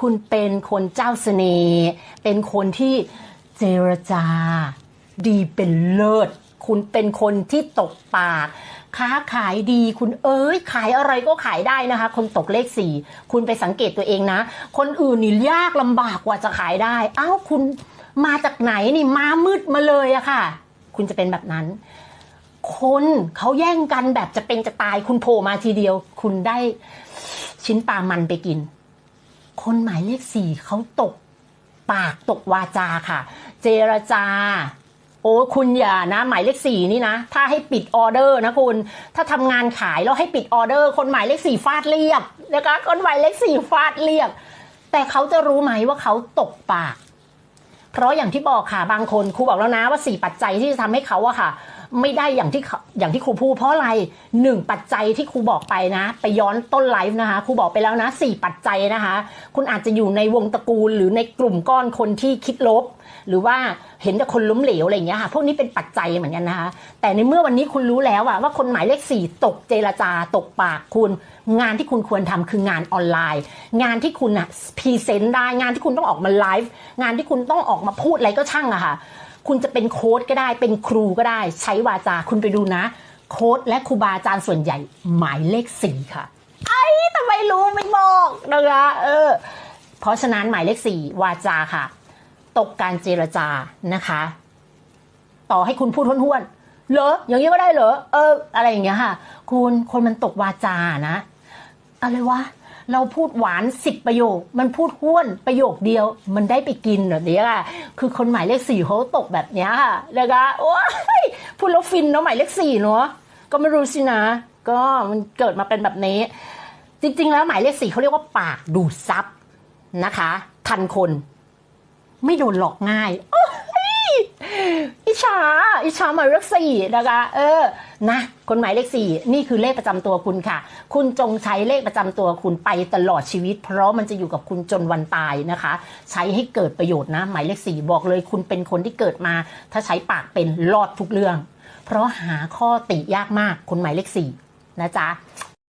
คุณเป็นคนเจ้าเสน่ห์เป็นคนที่เจรจา ดีเป็นเลิศ คุณเป็นคนที่ตกปาก ค้าขายดีคุณเอ้ยขายอะไรก็ขายได้นะคะ คนตกเลขสี่คุณไปสังเกตตัวเองนะ คนอื่นนี่ยากลำบากกว่าจะขายได้อ้าวคุณมาจากไหนนี่มามืดมาเลยอะค่ะ คุณจะเป็นแบบนั้น คนเขาแย่งกันแบบจะเป็นจะตาย คุณโผล่มาทีเดียว คุณได้ชิ้นปลามันไปกิน คนหมายเลขสี่เขาตกปากตกวาจาค่ะ เจรจา โอ้คุณอย่านะ หมายเลขสี่นี่นะ ถ้าให้ปิดออเดอร์นะคุณ ถ้าทำงานขายแล้วให้ปิดออเดอร์ คนหมายเลขสี่ฟาดเรียบนะคะคนหมายเลขสี่ฟาดเรียบแต่เขาจะรู้ไหมว่าเขาตกปาก เพราะอย่างที่บอกค่ะบางคนครูบอกแล้วนะว่าสี่ปัจจัยที่จะทำให้เขาอะค่ะ ไม่ได้อย่างที่เขาอย่างที่ครูพูดเพราะอะไรหนึ่งปัจจัยที่ครูบอกไปนะ ไปย้อนต้นไลฟ์นะคะครูบอกไปแล้วนะสี่ปัจจัยนะคะ คุณอาจจะอยู่ในวงตระกูล หรือในกลุ่มก้อนคนที่คิดลบ หรือว่าเห็นแต่คนล้มเหลวอะไรอย่างเงี้ยค่ะพวกนี้เป็นปัจจัยเหมือนกันนะคะ แต่ในเมื่อวันนี้คุณรู้แล้วอะว่าคนหมายเลขสี่ตกเจรจาตกปากคุณงานที่คุณควรทำคืองานออนไลน์ งานที่คุณอะพรีเซนต์ได้งานที่คุณต้องออกมาไลฟ์งานที่คุณต้องออกมาพูดอะไรก็ช่างอะค่ะ คุณจะเป็นโค้ดก็ได้เป็นครูก็ได้ ใช้วาจาคุณไปดูนะ โค้ดและครูบาอาจารย์ส่วนใหญ่หมายเลขสี่ค่ะไอ้ทำไมรู้ไม่บอกนะคะเออ เพราะฉะนั้นหมายเลขสี่วาจาค่ะ ตกการเจรจานะคะ ต่อให้คุณพูดห้วนๆเหรออย่างนี้ก็ได้เหรอเออ อะไรอย่างเงี้ยค่ะ คุณคนมันตกวาจานะอะไรวะ เราพูดหวานสิบประโยค มันพูดห้วนประโยคเดียว มันได้ไปกินแบบนี้ค่ะ คือคนหมายเลขสี่เขาตกแบบนี้ค่ะนะคะโอ้ยพูดแล้วฟินเนาะหมายเลขสี่เนาะก็ไม่รู้สินะ ก็มันเกิดมาเป็นแบบนี้ จริง ๆ แล้วหมายเลขสี่เขาเรียกว่าปากดูดซับนะคะ ทันคน ไม่โดนหลอกง่ายโอ้ยอิจฉาอิจฉาหมายเลขสี่นะคะ เออ นะคนหมายเลขสี่นี่คือเลขประจำตัวคุณค่ะ คุณจงใช้เลขประจำตัวคุณไปตลอดชีวิต เพราะมันจะอยู่กับคุณจนวันตายนะคะ ใช้ให้เกิดประโยชน์นะ หมายเลขสี่บอกเลยคุณเป็นคนที่เกิดมา ถ้าใช้ปากเป็นรอดทุกเรื่อง เพราะหาข้อติยากมากคนหมายเลขสี่นะจ๊ะ